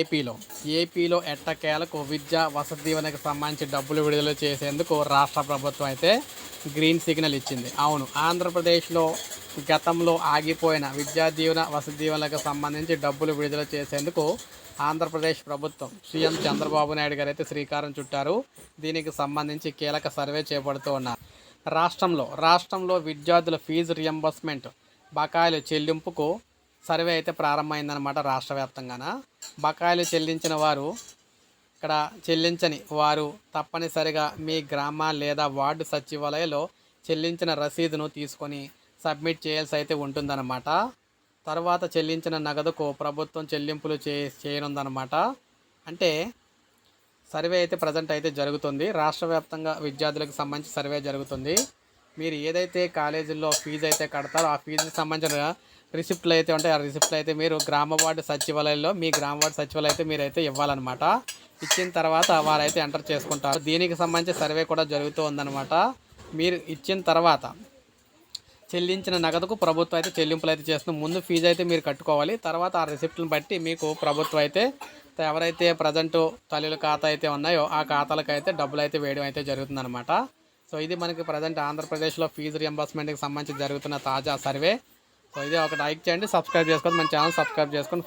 ఏపీలో. ఏపీలో ఎట్టకేలకు విద్యా వసతి దీవెనకు సంబంధించి డబ్బులు విడుదల చేసేందుకు రాష్ట్ర ప్రభుత్వం అయితే గ్రీన్ సిగ్నల్ ఇచ్చింది. అవును ఆంధ్రప్రదేశ్లో గతంలో ఆగిపోయిన విద్యా దీవెన వసతి దీవెనలకు సంబంధించి డబ్బులు విడుదల చేసేందుకు ఆంధ్రప్రదేశ్ ప్రభుత్వం సీఎం చంద్రబాబు నాయుడు గారు అయితే శ్రీకారం చుట్టారు. దీనికి సంబంధించి కీలక సర్వే చేపడుతూ ఉన్నారు. రాష్ట్రంలో రాష్ట్రంలో విద్యార్థుల ఫీజు రియంబర్స్మెంట్ బకాయిలు చెల్లింపుకు సర్వే అయితే ప్రారంభమైందనమాట రాష్ట్ర వ్యాప్తంగాన? బకాయిలు చెల్లించిన వారు ఇక్కడ చెల్లించని వారు తప్పనిసరిగా మీ గ్రామ లేదా వార్డు సచివాలయంలో చెల్లించిన రసీదును తీసుకొని సబ్మిట్ చేయాల్సి అయితే ఉంటుందన్నమాట. తర్వాత చెల్లించిన నగదుకు ప్రభుత్వం చెల్లింపులు చే చేయనుందన్నమాట. అంటే సర్వే అయితే ప్రజెంట్ అయితే జరుగుతుంది. రాష్ట్ర వ్యాప్తంగా విద్యార్థులకు సంబంధించి సర్వే జరుగుతుంది. మీరు ఏదైతే కాలేజీల్లో ఫీజు అయితే కడతారో ఆ ఫీజుకి సంబంధించిన రిసిప్ట్లు అయితే ఉంటాయి. ఆ రిసిప్ట్లు అయితే మీరు గ్రామ వార్డు సచివాలయంలో మీ గ్రామ వార్డు సచివాలయం అయితే మీరు అయితే ఇవ్వాలన్నమాట. ఇచ్చిన తర్వాత వారైతే ఎంటర్ చేసుకుంటారు. దీనికి సంబంధించి సర్వే కూడా జరుగుతూ ఉందన్నమాట. మీరు ఇచ్చిన తర్వాత చెల్లించిన నగదుకు ప్రభుత్వం అయితే చెల్లింపులు అయితే చేస్తుంది. ముందు ఫీజు అయితే మీరు కట్టుకోవాలి. తర్వాత ఆ రిసిప్ట్ని బట్టి మీకు ప్రభుత్వం అయితే ఎవరైతే ప్రజెంట్ తల్లుల ఖాతా అయితే ఉన్నాయో ఆ ఖాతాలకు అయితే డబ్బులు అయితే వేయడం అయితే జరుగుతుందన్నమాట. సో ఇది మనకి ప్రజెంట్ ఆంధ్రప్రదేశ్లో ఫీజు రియంబర్స్మెంట్కి సంబంధించి జరుగుతున్న తాజా సర్వే సో ఇది ఒక లైక్ చేయండి సబ్స్క్రైబ్ చేసుకోండి మన ఛానల్ సబ్స్క్రైబ్ చేసుకొని